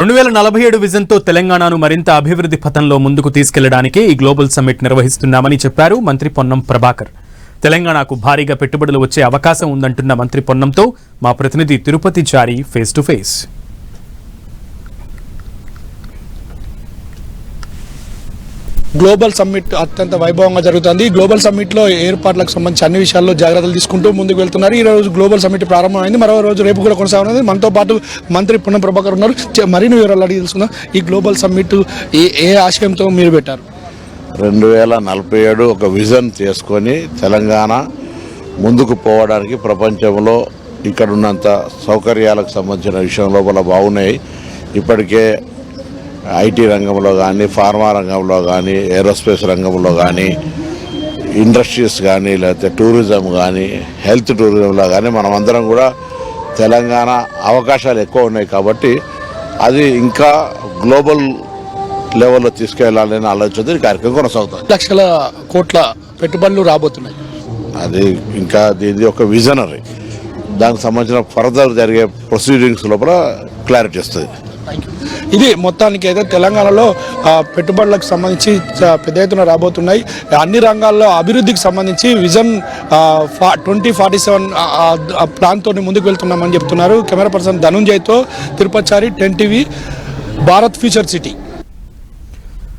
రెండు వేల నలభై ఏడు విజన్తో తెలంగాణను మరింత అభివృద్ధి పథంలో ముందుకు తీసుకెళ్ళడానికి ఈ గ్లోబల్ సమ్మిట్ నిర్వహిస్తున్నామని చెప్పారు మంత్రి పొన్నం ప్రభాకర్. తెలంగాణకు భారీగా పెట్టుబడులు వచ్చే అవకాశం ఉందంటున్న మంత్రి పొన్నంతో మా ప్రతినిధి Tirupati Chari face to face. Global summit అత్యంత వైభవంగా జరుగుతుంది. ఈ గ్లోబల్ సమ్మిట్లో ఏర్పాట్లకు సంబంధించి అన్ని విషయాల్లో జాగ్రత్తలు తీసుకుంటూ ముందుకు వెళ్తున్నారు. ఈ రోజు గ్లోబల్ సమ్మిట్ ప్రారంభమైంది. మరో రోజు రేపు కూడా కొనసాగుతుంది మనతో పాటు మంత్రి పుణ్యం ప్రభాకర్ ఉన్నారు. మరిన్ని వివరాలు అడిగి తెలుసుకుందాం. ఈ గ్లోబల్ సమ్మిట్ ఏ ఏ ఆశయంతో మీరు పెట్టారు? రెండు వేల నలభై ఏడు ఒక విజన్ చేసుకొని తెలంగాణ ముందుకు పోవడానికి ప్రపంచంలో ఇక్కడున్నంత సౌకర్యాలకు సంబంధించిన విషయం లోపల బాగున్నాయి. ఇప్పటికే ఐటీ రంగంలో కానీ ఫార్మా రంగంలో కానీ ఏరోస్పేస్ రంగంలో కానీ ఇండస్ట్రీస్ కానీ లేకపోతే టూరిజం కానీ హెల్త్ టూరిజంలో కానీ మనం అందరం కూడా తెలంగాణ అవకాశాలు ఎక్కువ ఉన్నాయి కాబట్టి అది ఇంకా గ్లోబల్ లెవెల్లో తీసుకెళ్ళాలని ఆలోచనతో ఈ కార్యక్రమం కొనసాగుతుంది. లక్షల కోట్ల పెట్టుబడులు రాబోతున్నాయి. అది ఇంకా దీని ఒక విజనరీ. దానికి సంబంధించిన ఫర్దర్ జరిగే ప్రొసీడింగ్స్ లోపల క్లారిటీ వస్తుంది. ఇది మొత్తానికి అయితే తెలంగాణలో పెట్టుబడులకు సంబంధించి పెద్ద ఎత్తున రాబోతున్నాయి. అన్ని రంగాల్లో అభివృద్ధికి సంబంధించి విజన్ ట్వంటీ ఫార్టీ సెవెన్ ప్లాన్తో ముందుకు వెళ్తున్నామని చెప్తున్నారు. Camera person ధనుంజయ్తో Tirupachari ten TV Bharat future city.